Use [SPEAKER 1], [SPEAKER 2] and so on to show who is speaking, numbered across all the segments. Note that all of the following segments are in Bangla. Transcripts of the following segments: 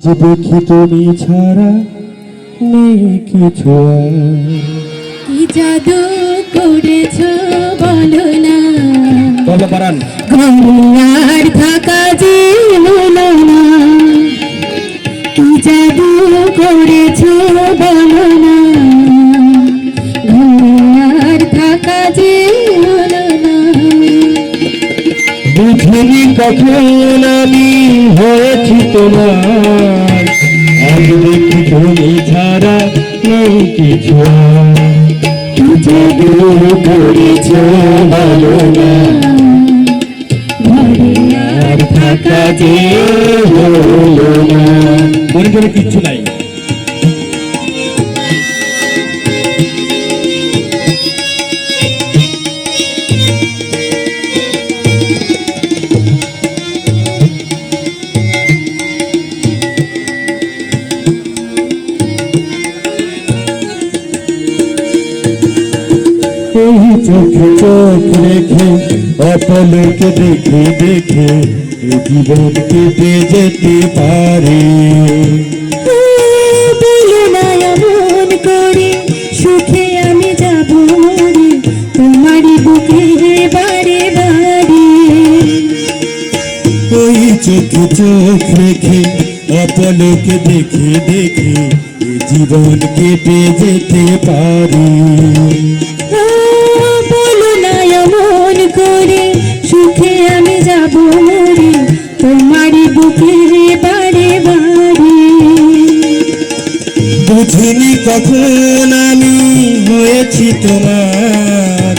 [SPEAKER 1] যে দেখি তুমি ছাড়া নেই কিছু।
[SPEAKER 2] কি জাদু করেছ বলো না।
[SPEAKER 1] বলো পারান
[SPEAKER 2] ঘরে আর থাকা যে বলো না। কি জাদু করেছ বলো না।
[SPEAKER 1] বুঝিনি কখন আমি হয়েছি তোমার। দেখি তুমি ছাড়া নেই কিছু আর।
[SPEAKER 2] কি করেছ বলো না। থাকা যে হলো না।
[SPEAKER 1] মনে কিচ্ছু নাই। চোখে চোখ রেখে অপলকে দেখে দেখে জীবন কেটে যেতে পারে।
[SPEAKER 2] সুখে আমি যাব মরে তোমারই বুকে বারে বারে।
[SPEAKER 1] ওই চোখে চোখ রেখে অপলকে দেখে দেখে জীবন কেটে যেতে পারে। বুঝিনি কখন আমি হয়েছি তোমার?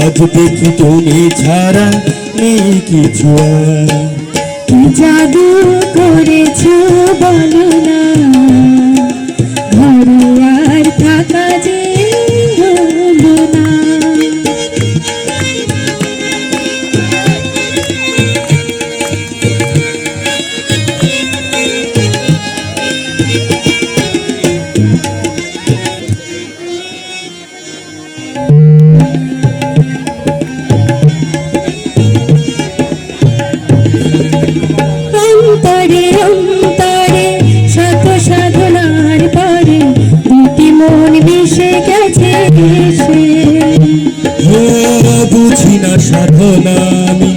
[SPEAKER 1] আজ দেখি তুমি ছাড়া নেই কিছু
[SPEAKER 2] কি জাদু করেছ বলো না। ঘরে থাকা যে হলো না।
[SPEAKER 1] বুঝি না সাধনা আমি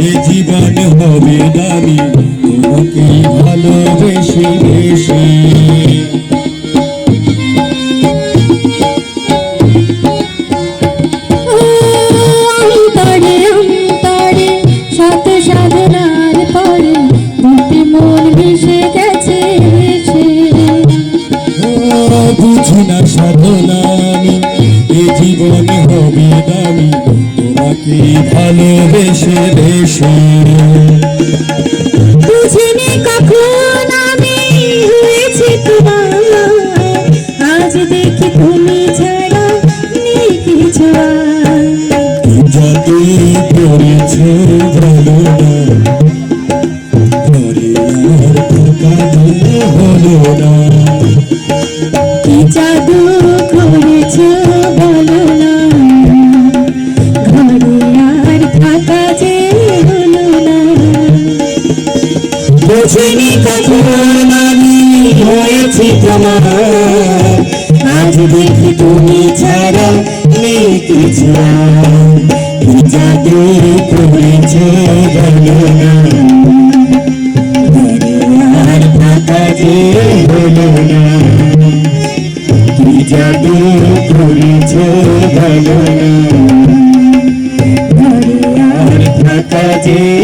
[SPEAKER 1] এ জীবন হবে দামি তোমাকে ভালোবেসে বেশি
[SPEAKER 2] সাধনার পরে দুটি মন মিশে গেছে
[SPEAKER 1] বুঝি না সাধনা তোমাকে ভালোবেসে বেশি
[SPEAKER 2] বুঝিনি কখন আমি হয়েছি তোমার আজ দেখি তুমি ছাড়া নেই কিছু
[SPEAKER 1] ভালো না আর হলো না। কখন আমি হয়েছি তোমার আজ দেখি তুমি ছাড়া নেই কিছু জাদু করেছ ভালো না ঘরে আর থাকা যে হলো না কি জাদু করেছ ভালো না
[SPEAKER 2] ঘরে আর
[SPEAKER 1] থাকা যে